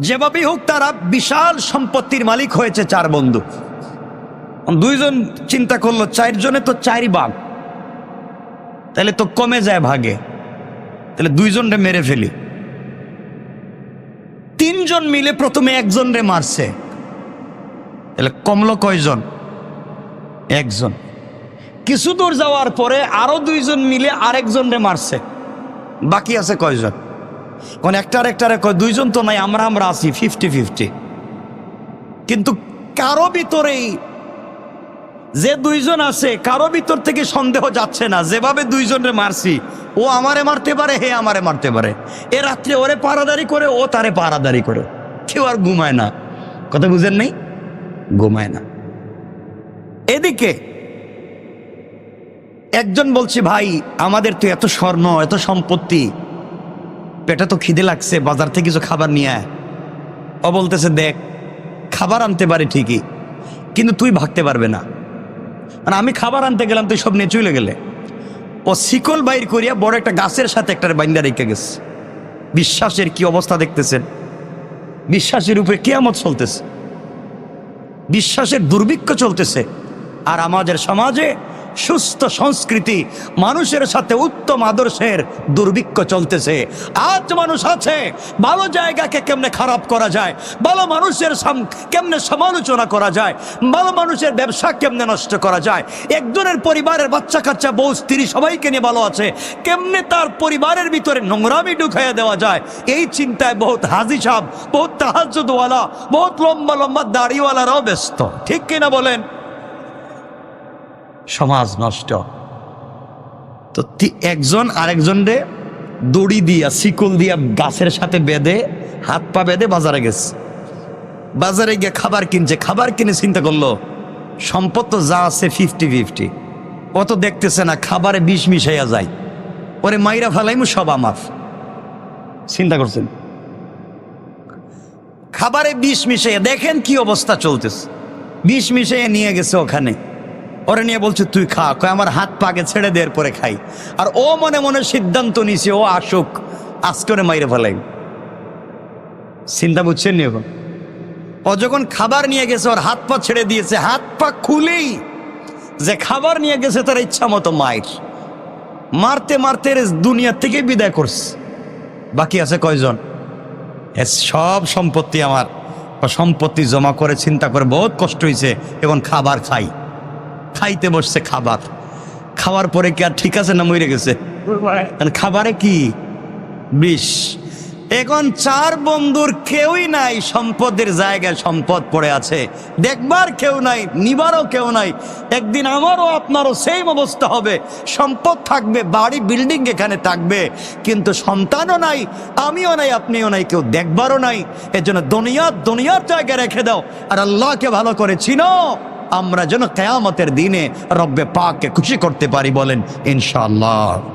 যেভাবেই হোক তারা বিশাল সম্পত্তির মালিক হয়েছে চার বন্ধু। দুইজন চিন্তা করল, চারজনে তো চারই বাঘ। তাহলে তো কমে যায় ভাগে। তাহলে দুইজনরে মেরে ফেলি। তিনজন মিলে প্রথমে একজনরে মারছে। তাহলে কমলো কয়জন? একজন। কিছু দূর যাওয়ার পরে আরও দুইজন মিলে আরেকজনরে মারছে। বাকি আছে কয়জন? কোন একটার একটারে কয় দুইজন তো নাই, আমরা আমরা আছি ফিফটি ফিফটি কিন্তু কারও ভিতরেই যে দুইজন আছে, কারও ভিতর থেকে সন্দেহ যাচ্ছে না, যেভাবে দুইজনরে মারছি, ও আমারে মারতে পারে, হে আমারে মারতে পারে। এ রাত্রে ওরে পাড়াদারি করে, ও তারে পাড়াদারি করে। কেউ আর ঘুমায় না। কথা বুঝেন নেই? ঘুমায় না। এদিকে একজন বলছে, ভাই, আমাদের তো এত স্বর্ণ, এত সম্পত্তি পেটে তো খিদে লাগছে, বাজার থেকে কিছু খাবার নিয়ে আয়। ও বলতেছে, দেখ, খাবার আনতে পারি ঠিকই, কিন্তু তুই ভাগতে পারবে না। মানে আমি খাবার আনতে গেলাম, তুই সব নিয়ে চলে গেলে। ও শিকল বাইর করিয়া বড় একটা গাছের সাথে একটা বাইন্দা রেখে গেছে। বিশ্বাসের কি অবস্থা দেখতেছেন? বিশ্বাসের উপরে কেয়ামত চলতেছে। বিশ্বাসের দুর্ভিক্ষ চলতেছে। আর আমাদের সমাজে সুস্থ সংস্কৃতি মানুষের সাথে উত্তম আদর্শের দুর্ভিক্ষ চলতেছে। আজ মানুষ আছে, ভালো জায়গাকে কেমনে খারাপ করা যায়, ভালো মানুষের কেমনে সমালোচনা করা যায়, ভালো মানুষের ব্যবসা কেমনে নষ্ট করা যায়। একজনের পরিবারের বাচ্চা কাচ্চা বউ, স্ত্রী সবাইকে নিয়ে ভালো আছে, কেমনে তার পরিবারের ভিতরে নোংরামি ঢুকাইয়া দেওয়া যায়? এই চিন্তায় বহুত হাজি সাহ বহুত তাহাজুদওয়ালা বহুত লম্বা লম্বা দাড়িওয়ালারাও ব্যস্ত। ঠিক কিনা বলেন? সমাজ নষ্ট। তো একজন আরেকজনরে দড়ি দিয়া, শিকল দিয়া গাছের সাথে বেঁধে, হাত পা বেঁধে বাজারে গেছে। বাজারে গিয়ে খাবার কিনছে, খাবার কিনে চিন্তা করল, সম্পদ তো যা আছে ফিফটি ফিফটি অত দেখতেছে না, খাবারে বিষ মিশাইয়া যায়। ওরে মাইরা ফেলাইমু, সব আমার। চিন্তা করছেন? খাবারে বিষ মিশাইয়া, দেখেন কি অবস্থা চলতেছে। বিষ মিশাইয়া নিয়ে গেছে ওখানে। ওরে নিয়ে বলছে, তুই খা। কয়, আমার হাত পাকে ছেড়ে দেওয়ার পরে খাই। আর ও মনে মনে সিদ্ধান্ত নিছে ও আসুক আজকে মাইরে ফেলাই। চিন্তা বুঝছেন নি এখন? ও যখন খাবার নিয়ে গেছে, ওর হাত পা ছেড়ে দিয়েছে, হাত পা খুলেই যে খাবার নিয়ে গেছে, তার ইচ্ছা মতো মায়ের। মারতে মারতে দুনিয়া থেকে বিদায় করছে। বাকি আছে কয়জন? সব সম্পত্তি আমার। সম্পত্তি জমা করে, চিন্তা করে বহুত কষ্ট হয়েছে এখন খাবার খাই। খাইতে বসছে খাবার। খাওয়ার পরে কি আর ঠিক আছে না মরে গেছে? আর খাবারে কি? বিষ। এখন চার বন্ধুর কেউই নাই, সম্পদের জায়গায় সম্পদ পড়ে আছে। দেখবার কেউ নাই, নিবারও কেউ নাই। একদিন আমারও আপনারও সেম অবস্থা হবে। সম্পদ থাকবে, বাড়ি বিল্ডিং এখানে থাকবে, কিন্তু সন্তানও নাই, আমিও নাই, আপনিও নাই, কেউ দেখবারও নাই। এর জন্য দুনিয়া দুনিয়ার জায়গায় রেখে দাও। আর আল্লাহকে ভালো করে চিনো। আমরা যেন কেয়ামতের দিনে রব্বে পাককে খুশি করতে পারি বলেন ইনশাআল্লাহ।